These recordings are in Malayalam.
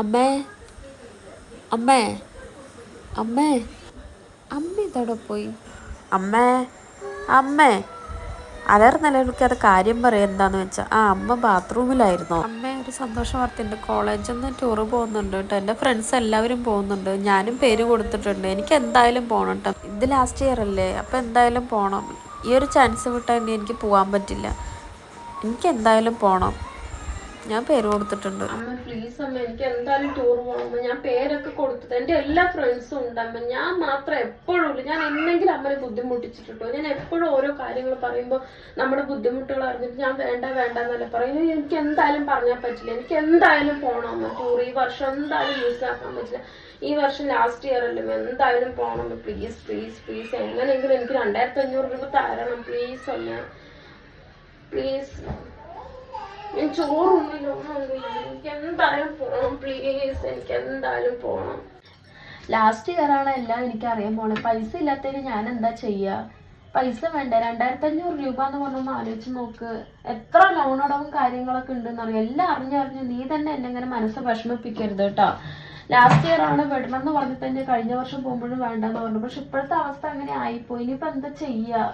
അമ്മേ. അമ്മേ. അമ്മേ. അമ്മ ഇതവിടെ പോയി? അമ്മേ. അമ്മേ. അലർന്നല്ല അത് കാര്യം പറയാം എന്താന്ന് വെച്ചാൽ ആ അമ്മ ബാത്റൂമിലായിരുന്നു? അമ്മ ഒരു സന്തോഷ വാർത്തയുണ്ട് കോളേജിൽ നിന്ന് ടൂറ് പോകുന്നുണ്ട് കേട്ടോ. എന്റെ ഫ്രണ്ട്സ് എല്ലാവരും പോകുന്നുണ്ട്. ഞാനും പേര് കൊടുത്തിട്ടുണ്ട്. എനിക്ക് എന്തായാലും പോകണം കേട്ടോ ഇത് ലാസ്റ്റ് ഇയർ അല്ലേ? അപ്പോൾ എന്തായാലും പോകണം ഈ ഒരു ചാൻസ് വിട്ടാൽ ഇനി എനിക്ക് പോകാൻ പറ്റില്ല. എനിക്ക് എന്തായാലും പോകണം ഞാൻ പേര് കൊടുത്തിട്ടുണ്ട്. അമ്മ പ്ലീസ് അമ്മ എനിക്ക് എന്തായാലും ടൂർ പോകണം ഞാൻ പേരൊക്കെ കൊടുത്തത് എന്റെ എല്ലാ ഫ്രണ്ട്സും ഉണ്ട് അമ്മ. ഞാൻ മാത്രം എപ്പോഴും ഇല്ല. ഞാൻ എന്തെങ്കിലും അമ്മനെ ബുദ്ധിമുട്ടിച്ചിട്ടുണ്ടോ? ഞാൻ എപ്പോഴും ഓരോ കാര്യങ്ങൾ പറയുമ്പോൾ നമ്മുടെ ബുദ്ധിമുട്ടുകൾ അറിഞ്ഞിട്ട് ഞാൻ വേണ്ട വേണ്ട എന്നല്ല പറയുന്നു എനിക്ക് എന്തായാലും പറഞ്ഞാൽ പറ്റില്ല. എനിക്ക് എന്തായാലും പോകണം അമ്മ ടൂർ ഈ വർഷം എന്തായാലും മിസ്സാക്കാൻ പറ്റില്ല. ഈ വർഷം ലാസ്റ്റ് ഇയർ അല്ലേ എന്തായാലും പോകണം പ്ലീസ് പ്ലീസ് പ്ലീസ് എങ്ങനെയെങ്കിലും എനിക്ക് രണ്ടായിരത്തി അഞ്ഞൂറ് രൂപ തരണം. പ്ലീസ് അമ്മ. പ്ലീസ് ഞാൻ ചോറൊന്നുമില്ല പ്ലീസ് എനിക്ക് ലാസ്റ്റ് ഇയർ ആണ് എല്ലാം എനിക്ക് അറിയാൻ പോണേ പൈസ ഇല്ലാത്തതിന് ഞാൻ എന്താ ചെയ്യാ? പൈസ വേണ്ട? രണ്ടായിരത്തി അഞ്ഞൂറ് രൂപ എന്ന് പറഞ്ഞൊന്ന് ആലോചിച്ച് നോക്ക്. എത്ര ലോൺ അടവും കാര്യങ്ങളൊക്കെ ഉണ്ടെന്ന് അറിയാം എല്ലാം അറിഞ്ഞറിഞ്ഞ് നീ തന്നെ എന്നെ ഇങ്ങനെ മനസ്സ് വിഷമിപ്പിക്കരുത് കേട്ടോ. ലാസ്റ്റ് ഇയർ ആണ് വിടണം എന്ന് പറഞ്ഞിട്ട് തന്നെ കഴിഞ്ഞ വർഷം പോകുമ്പോഴും വേണ്ടെന്ന് പറഞ്ഞു. പക്ഷെ ഇപ്പോഴത്തെ അവസ്ഥ അങ്ങനെ ആയിപ്പോയി. ഇനിയിപ്പോ എന്താ ചെയ്യാ?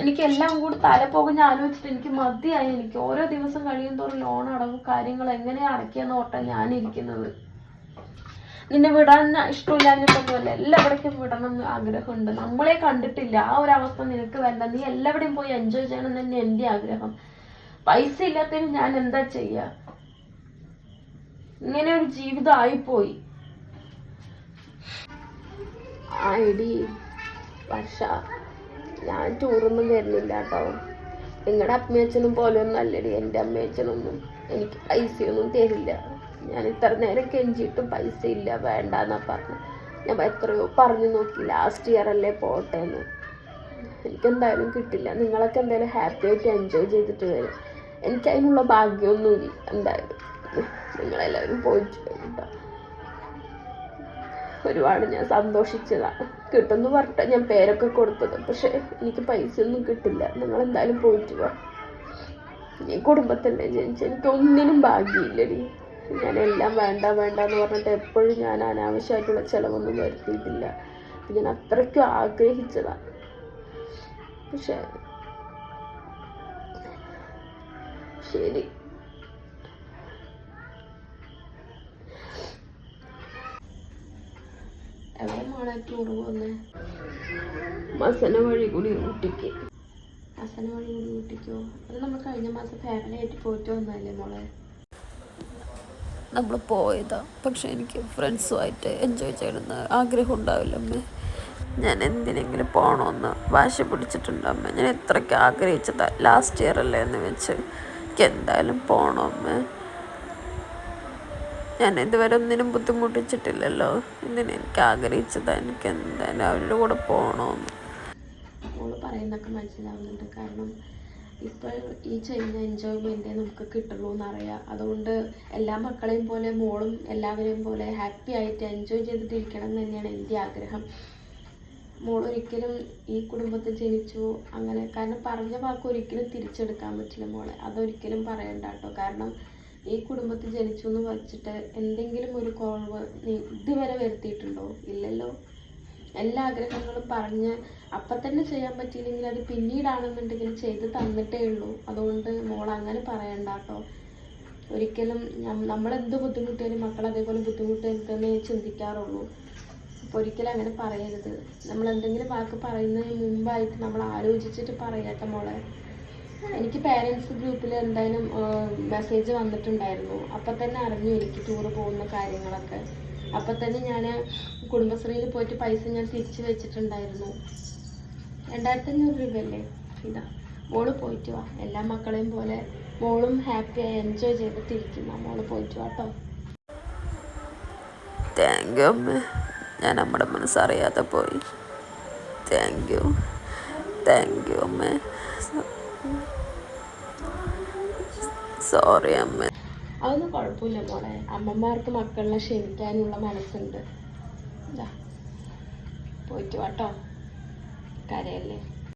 എനിക്ക് എല്ലാം കൂടി തല പോകുന്ന ആലോചിച്ചിട്ട് എനിക്ക് മതിയായി. എനിക്ക് ഓരോ ദിവസം കഴിയും തോറും ലോൺ അടവും കാര്യങ്ങൾ എങ്ങനെ അടയ്ക്കാന്ന് ഓർത്താ ഞാനിരിക്കുന്നത് നിന്നെ വിടാൻ ഇഷ്ടമില്ലാഞ്ഞിട്ടൊന്നുമല്ല എല്ലാവിടേക്കും വിടണം എന്ന് ആഗ്രഹമുണ്ട്. നമ്മളെ കണ്ടിട്ടില്ല. ആ ഒരു അവസ്ഥ നിനക്ക് വേണ്ട. നീ എല്ലാവിടെയും പോയി എൻജോയ് ചെയ്യണം തന്നെ എന്റെ ആഗ്രഹം. പൈസ ഇല്ലാത്തതിന് ഞാൻ എന്താ ചെയ്യാ? ഇങ്ങനെ ഒരു ജീവിതം ആയിപ്പോയി. ഐ ഡി വർഷ. ഞാൻ ടൂറൊന്നും വരുന്നില്ല കേട്ടോ നിങ്ങളുടെ അമ്മയച്ഛനും പോലെ ഒന്നും അല്ലടി എന്റെ അമ്മയച്ഛനൊന്നും എനിക്ക് പൈസയൊന്നും തരില്ല. ഞാൻ ഇത്ര നേരം കെഞ്ചിയിട്ടും പൈസ ഇല്ല വേണ്ടെന്നാ പറഞ്ഞു. ഞാൻ എത്രയോ പറഞ്ഞു നോക്കി ലാസ്റ്റ് ഇയർ അല്ലേ പോട്ടെ എന്ന് എനിക്കെന്തായാലും കിട്ടില്ല. നിങ്ങളൊക്കെ എന്തായാലും ഹാപ്പി ആയിട്ട് എൻജോയ് ചെയ്തിട്ട് വരും. എനിക്കതിനുള്ള ഭാഗ്യമൊന്നുമില്ല. എന്തായാലും നിങ്ങളെല്ലാവരും പോയിട്ട് വരും ട്ടോ. ഒരുപാട് ഞാൻ സന്തോഷിച്ചതാണ് കിട്ടുമെന്ന് പറഞ്ഞിട്ട് ഞാൻ പേരൊക്കെ കൊടുത്തത്. പക്ഷേ എനിക്ക് പൈസ ഒന്നും കിട്ടില്ല. നിങ്ങൾ എന്തായാലും പോയിട്ട് വാ. കുടുംബത്തിന്റെ കുടുംബത്തല്ലേ ജനിച്ച എനിക്ക് ഒന്നിനും ഭാഗ്യമില്ലടി. ഞാൻ എല്ലാം വേണ്ട വേണ്ട എന്ന് പറഞ്ഞിട്ട് എപ്പോഴും ഞാൻ അനാവശ്യമായിട്ടുള്ള ചിലവൊന്നും വരുത്തിയിട്ടില്ല. ഞാൻ അത്രയ്ക്കും ആഗ്രഹിച്ചതാണ് പക്ഷേ ശരി. മോളെ ടൂർ പോകുന്നത് മസന വഴി കൂടി ഊട്ടിക്ക്. മസന വഴി കൂടി ഊട്ടിക്കോ? അത് നമ്മൾ കഴിഞ്ഞ മാസം ഫാമിലി ആയിട്ട് പോയിട്ട് വന്നതല്ലേ മോളെ? നമ്മൾ പോയതാ. പക്ഷെ എനിക്ക് ഫ്രണ്ട്സുമായിട്ട് എൻജോയ് ചെയ്യണമെന്ന് ആഗ്രഹം ഉണ്ടാവില്ല അമ്മ. ഞാൻ എന്തിനെങ്കിലും പോകണമെന്ന് വാശി പിടിച്ചിട്ടുണ്ട് അമ്മ. ഞാൻ എത്രയ്ക്ക് ആഗ്രഹിച്ചതാ? ലാസ്റ്റ് ഇയർ അല്ലേ എന്ന് വെച്ച്. എനിക്ക് എന്തായാലും പോകണം അമ്മ. ഞാൻ ഇതുവരെ ഒന്നിനും ബുദ്ധിമുട്ടിച്ചിട്ടില്ലല്ലോ. ഇതിന് എനിക്ക് ആഗ്രഹിച്ചതാ? എനിക്ക് എന്തായാലും അവരുടെ കൂടെ പോകണമെന്ന് മോൾ പറയുന്നൊക്കെ മനസ്സിലാവുന്നുണ്ട്. കാരണം ഇപ്പോൾ ഈ ചെയ്യുന്ന എൻജോയ്മെന്റേ നമുക്ക് കിട്ടുള്ളൂ എന്നറിയാം അതുകൊണ്ട് എല്ലാ മക്കളെയും പോലെ മോളും എല്ലാവരെയും പോലെ ഹാപ്പി ആയിട്ട് എൻജോയ് ചെയ്തിട്ടിരിക്കണം എന്ന് തന്നെയാണ് എന്റെ ആഗ്രഹം. മോൾ ഒരിക്കലും ഈ കുടുംബത്തിൽ ജനിച്ചു അങ്ങനെ കാരണം പറഞ്ഞ വാക്ക് ഒരിക്കലും തിരിച്ചെടുക്കാൻ പറ്റില്ല മോളെ. അതൊരിക്കലും പറയണ്ട കേട്ടോ. കാരണം ഈ കുടുംബത്തിൽ ജനിച്ചു എന്ന് വച്ചിട്ട് എന്തെങ്കിലും ഒരു കുറവ് നീ ഇതുവരെ വരുത്തിയിട്ടുണ്ടോ? ഇല്ലല്ലോ. എല്ലാ ആഗ്രഹങ്ങളും പറഞ്ഞ് അപ്പം തന്നെ ചെയ്യാൻ പറ്റിയില്ലെങ്കിൽ അത് പിന്നീടാണെന്നുണ്ടെങ്കിൽ ചെയ്ത് തന്നിട്ടേ ഉള്ളൂ. അതുകൊണ്ട് മോൾ അങ്ങനെ പറയണ്ട കേട്ടോ. ഒരിക്കലും നമ്മളെന്ത് ബുദ്ധിമുട്ടിയാലും മക്കൾ അതേപോലെ ബുദ്ധിമുട്ടരുതെന്നേ ചിന്തിക്കാറുള്ളൂ. അപ്പോൾ ഒരിക്കലും അങ്ങനെ പറയരുത്. നമ്മൾ എന്തെങ്കിലും വാക്ക് പറയുന്നതിന് മുമ്പായിട്ട് നമ്മൾ ആലോചിച്ചിട്ട് പറയാട്ടോ മോളെ. എനിക്ക് പേരൻസ് ഗ്രൂപ്പിൽ എന്തായാലും മെസ്സേജ് വന്നിട്ടുണ്ടായിരുന്നു. അപ്പം തന്നെ അറിഞ്ഞു എനിക്ക് ടൂറ് പോകുന്ന കാര്യങ്ങളൊക്കെ. അപ്പം തന്നെ ഞാൻ കുടുംബശ്രീയിൽ പോയിട്ട് പൈസ ഞാൻ തിരിച്ചു വെച്ചിട്ടുണ്ടായിരുന്നു. രണ്ടായിരത്തി അഞ്ഞൂറ് രൂപയല്ലേ? ഇതാ. മോൾ പോയിട്ട് വാ. എല്ലാ മക്കളെയും പോലെ മോളും ഹാപ്പിയായി എൻജോയ് ചെയ്തിട്ടിരിക്കുന്ന. മോൾ പോയിട്ട് വാ കേട്ടോ താങ്ക് യു അമ്മ. ഞാൻ നമ്മുടെ മനസ്സറിയാതെ പോയി. താങ്ക് യു താങ്ക് യു അമ്മ. സോറി അമ്മ. അതൊന്നും കുഴപ്പമില്ല മോളെ. അമ്മമാർക്ക് മക്കളെ ക്ഷമിക്കാനുള്ള മനസ്സുണ്ട്. പോയിട്ട് വാട്ടോ കരയല്ലേ?